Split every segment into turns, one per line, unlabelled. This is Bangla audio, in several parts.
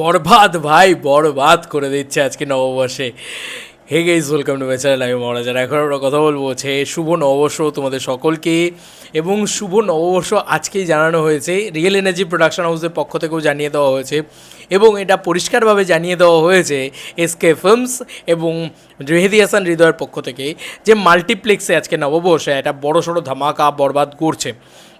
বরবাদ, ভাই, বরবাদ করে দিচ্ছে আজকে নববর্ষে। Hey guys welcome to channel আমি মহারাজার এখন আমরা কথা বলব হচ্ছে শুভ নববর্ষ তোমাদের সকলকে। এবং শুভ নববর্ষ আজকেই জানানো হয়েছে। রিয়েল এনার্জি প্রোডাকশন হাউসের পক্ষ থেকেও জানিয়ে দেওয়া হয়েছে। এবং এটা পরিষ্কারভাবে জানিয়ে দেওয়া হয়েছে এসকে ফিল্মস এবং মেহেদি হাসান হৃদয়ের পক্ষ থেকে যে মাল্টিপ্লেক্সে আজকে নববর্ষে একটা বড় সড়ো ধামাকা বরবাদ করছে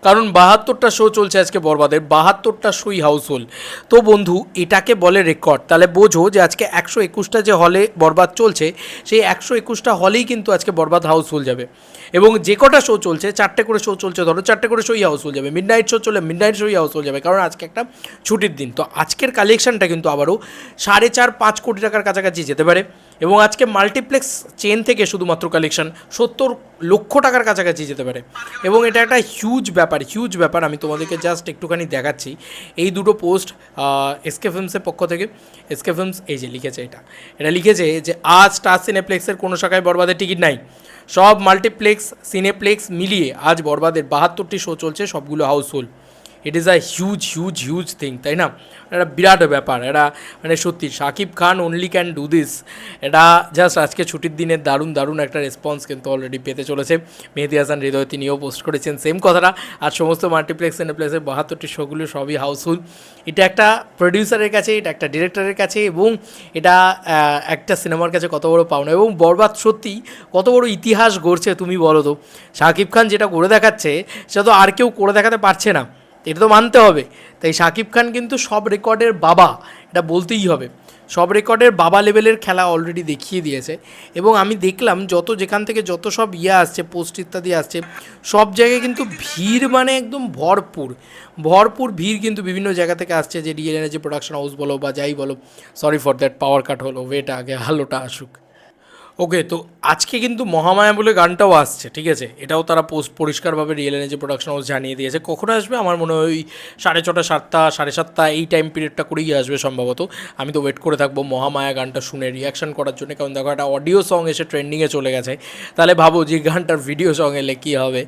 কারণ বাহাত্তরটা শো চলছে আজকে বরবাদের বাহাত্তরটা শোই হাউসফুল তো বন্ধু, এটাকে বলে রেকর্ড তাহলে বোঝো যে আজকে একশো একুশটা যে হলে বরবাদ চলছে, সেই একশো একুশটা হলেই কিন্তু আজকে বরবাদ হাউসফুল যাবে। এবং যে কটা শো চলছে, চারটে করে শো চলছে, ধরো চারটে করে শোই হাউসফুল যাবে। মিড নাইট শো চলে মিড নাইট শোই হাউসফুল যাবে। কারণ আজকে একটা ছুটির দিন। তো আজকের কালেকশনটা কিন্তু আবারও সাড়ে চার, পাঁচ কোটি টাকার কাছাকাছি যেতে পারে। এবং আজকে মাল্টিপ্লেক্স চেন থেকে শুধুমাত্র কালেকশন সত্তর লক্ষ টাকার কাছাকাছি যেতে পারে। এবং এটা একটা হিউজ ব্যাপার হিউজ ব্যাপার। আমি তোমাদেরকে জাস্ট একটুখানি দেখাচ্ছি। এই দুটো পোস্ট এসকে ফিল্মসের পক্ষ থেকে। এসকে ফিল্মস এই যে লিখেছে এটা। এটা লিখেছে যে, আজ স্টার সিনেপ্লেক্সের কোনো শাখায় বরবাদের টিকিট নাই। সব মাল্টিপ্লেক্স সিনেপ্লেক্স মিলিয়ে আজ বরবাদের বাহাত্তরটি শো চলছে, সবগুলো housefull it is a huge huge huge thing তাই না? এটা বিরাট ব্যাপার, এটা মানে সত্যি। Shakib Khan only can do this এটা জাস্ট আজকে ছুটির দিনের দারুণ দারুণ একটা রেসপন্স কিন্তু অলরেডি পেতে চলেছে। মেহেদি হাসান হৃদয় তিনিও পোস্ট করেছেন। সেম কথাটা। আর সমস্ত মাল্টিপ্লেক্স সিনেপ্লেক্সের বাহাত্তরটি শোগুলো সবই হাউসফুল এটা একটা প্রডিউসারের কাছে, এটা একটা ডিরেক্টরের কাছে এবং এটা একটা সিনেমার কাছে কত বড় পাওনা। এবং বরবাদ সত্যি কত বড় ইতিহাস গড়ছে তুমি বলো তো। শাকিব খান যেটা করে দেখাচ্ছে, সেটা তো আর কেউ করে দেখাতে পারছে না। এটা তো মানতে হবে। তাই শাকিব খান কিন্তু সব রেকর্ডের বাবা, এটা বলতেই হবে। সব রেকর্ডের বাবা লেভেলের খেলা অলরেডি দেখিয়ে দিয়েছে এবং আমি দেখলাম যত যেখান থেকে যত সব ইয়ে আসছে পোস্ট ইত্যাদি আসছে, সব জায়গায় কিন্তু ভিড় মানে একদম ভরপুর। ভরপুর ভিড় কিন্তু বিভিন্ন জায়গা থেকে আসছে যে রিয়েল এনার্জি প্রোডাকশন হাউস বলো বা যাই বলো sorry for that power cut হলো ওয়েটা আগে হালোটা আসুক। ওকে, তো আজকে কিন্তু মহামায়া বলে গানটাও আসছে, ঠিক আছে? এটাও তারা পোস্ট পরিষ্কারভাবে রিয়েল এনার্জি প্রোডাকশন হাউস জানিয়ে দিয়েছে। কখন আসবে? আমার মনে হয় ওই সাড়ে ছটা, সাতটা, সাড়ে সাতটা, এই টাইম পিরিয়ডটা করেই আসবে সম্ভবত। আমি তো ওয়েট করে থাকব মহামায়া গানটা শুনে, রিয়াকশন করার জন্য। কারণ দেখো, একটা অডিও সং এসে ট্রেন্ডিংয়ে চলে গেছে। তাহলে ভাবো যে গানটার ভিডিও সং এলে কী হবে?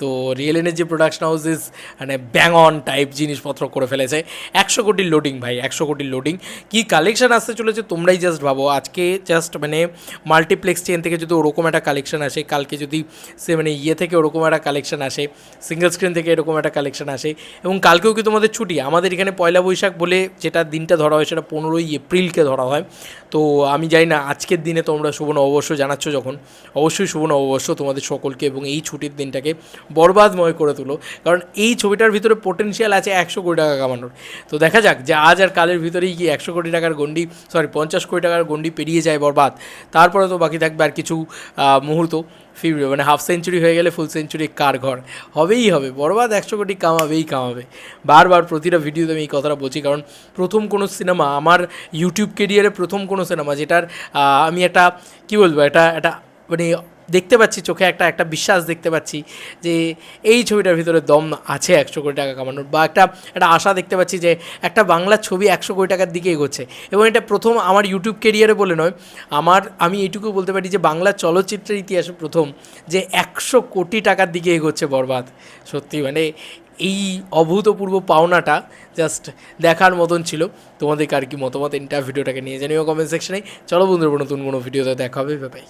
তো real energy production house is মানে ব্যাং অন টাইপ জিনিসপত্র করে ফেলেছে। একশো কোটির লোডিং ভাই, একশো কোটির লোডিং। কী কালেকশন আসতে চলেছে তোমরাই জাস্ট ভাবো। আজকে জাস্ট মানে মাল্টিপ্লেক্স চেন থেকে যদি ওরকম একটা কালেকশন আসে, কালকে যদি সে মানে ইয়ে থেকে ওরকম একটা কালেকশন আসে সিঙ্গেল স্ক্রিন থেকে এরকম একটা কালেকশন আসে, এবং কালকেও কি তোমাদের ছুটি? আমাদের এখানে পয়লা বৈশাখ বলে যেটা দিনটা ধরা হয় সেটা পনেরোই এপ্রিলকে ধরা হয়। তো আমি জানি না, আজকের দিনে তোমরা শুভ নববর্ষ জানাচ্ছ যখন। অবশ্যই শুভ নববর্ষ তোমাদের সকলকে এবং এই ছুটির দিনটাকে বরবাদময় করে তুলো। কারণ এই ছবিটার ভিতরে পোটেনশিয়াল আছে একশো কোটি টাকা কামানোর। তো দেখা যাক যে আজ আর কালের ভিতরেই কি একশো কোটি টাকার গন্ডি সরি পঞ্চাশ কোটি টাকার গন্ডি পেরিয়ে যায় বরবাদ। তারপরে তো বাকি থাকবে আর কিছু মুহূর্ত মানে হাফ সেঞ্চুরি হয়ে গেলে ফুল সেঞ্চুরি কার ঘর? হবেই হবে, বরবাদ একশো কোটি কামাবেই কামাবে। বারবার প্রতিটা ভিডিওতে আমি এই কথাটা বলছি, কারণ প্রথম কোনো সিনেমা আমার ইউটিউব কেরিয়ারে প্রথম কোনো সিনেমা যেটার আমি একটা, কী বলব এটা একটা মানে দেখতে পাচ্ছি চোখে একটা একটা বিশ্বাস দেখতে পাচ্ছি যে এই ছবিটার ভিতরে দম আছে একশো কোটি টাকা কামানোর, বা একটা একটা আশা দেখতে পাচ্ছি যে একটা বাংলা ছবি একশো কোটি টাকার দিকে এগোচ্ছে। এবং এটা প্রথম আমার ইউটিউব কেরিয়ারে বলে নয়, আমার, আমি এইটুকু বলতে পারি যে বাংলা চলচ্চিত্রের ইতিহাসে প্রথম যে একশো কোটি টাকার দিকে এগোচ্ছে বরবাদ। সত্যি মানে এই অভূতপূর্ব পাওনাটা জাস্ট দেখার মতন ছিল। তোমাদের আর কি মতামত? ইন্টার ভিডিওটাকে নিয়ে জানিও কমেন্ট সেকশনে চলো বন্ধুরা, নতুন কোনো ভিডিওতে দেখা হবে বাই